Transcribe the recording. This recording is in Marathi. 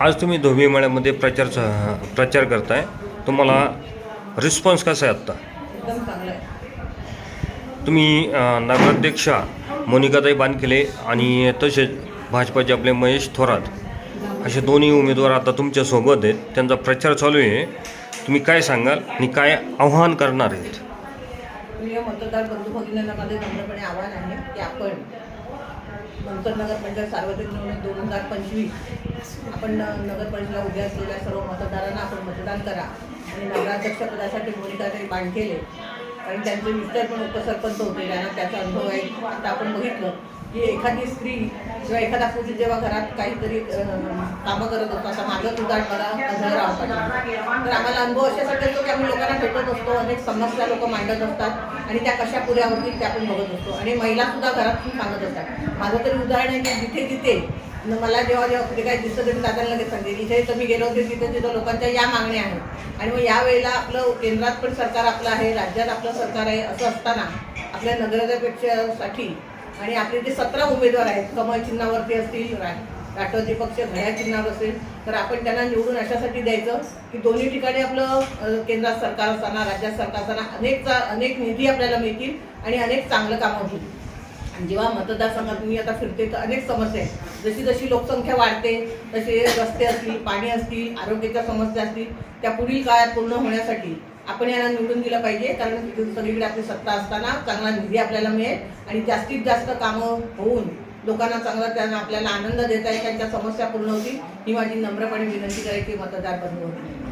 आज तुम्ही धोबी मळ्यामध्ये प्रचार प्रचार करताय. तुम्हाला रिस्पॉन्स कसा आहे आत्ता? तुम्ही नगराध्यक्षा मोनिकाताई बानखेले आणि तसेच भाजपाचे आपले महेश थोरात असे दोन्ही उमेदवार आता तुमच्यासोबत आहेत. त्यांचा प्रचार चालू आहे. तुम्ही काय सांगाल आणि काय आव्हान करणार आहेत? मतदार बंधू भगिनींना माझे नम्रपणे आव्हान आहे की आपण नंतर नगर पंचायत सार्वत्रिक निवडणूक दोन हजार पंचवीस. आपण न- उभ्या असलेल्या सर्व मतदारांना आपण मतदान करा. आणि नगराध्यक्षपदासाठी मोनिकाताई बांधकेले कारण त्यांचे मिस्टर पण उपसरपंच होते त्यांना त्याचा अनुभव आहे. आता आपण बघितलं की एखादी स्त्री किंवा एखादा पुरुष जेव्हा घरात काहीतरी कामं करत असतो आता माझं उदाहरण मला अजहराव तर आम्हाला अनुभव अशासाठी असतो की आम्ही लोकांना भेटत असतो अनेक समस्या लोक मांडत असतात आणि त्या कशा पुऱ्या होतील त्या आपण बघत असतो. आणि महिलासुद्धा घरात घरात सांगत असतात. माझं तरी उदाहरण आहे की जिथे जिथे मला जेव्हा जेव्हा कुठे काही दिसतं तरी दादांना लगेच सांगते इथे तर मी गेलो होते तिथे तिथं लोकांच्या या मागण्या आहेत. आणि मग यावेळेला आपलं केंद्रात पण सरकार आपलं आहे राज्यात आपलं सरकार आहे असं असताना आपल्या नगराध्यक्षासाठी आणि आपले जे सतरा उमेदवार आहेत कमल चिन्हावरती असतील राष्ट्रवादी पक्ष घड्याळ चिन्हावर असेल तर आपण त्यांना निवडून अशासाठी द्यायचं की दोन्ही ठिकाणी आपलं केंद्रात सरकार असताना राज्यात सरकार असताना अनेक अनेक निधी आपल्याला मिळतील आणि अनेक चांगलं कामं होतील. जेव्हा मतदारसंघात मी आता फिरते तर अनेक समस्या आहेत. जशी जशी लोकसंख्या वाढते तसे रस्ते असतील पाणी असतील आरोग्याच्या समस्या असतील त्या पुढील काळात पूर्ण होण्यासाठी आपण यांना निवडून दिलं पाहिजे. कारण तिथे सगळीकडे आपली सत्ता असताना चांगला निधी आपल्याला मिळेल आणि जास्तीत जास्त कामं होऊन लोकांना चांगला त्यांना आपल्याला आनंद देता येईल त्यांच्या समस्या पूर्ण होतील. ही माझी नम्रपणे विनंती करायची मतदार बंद होती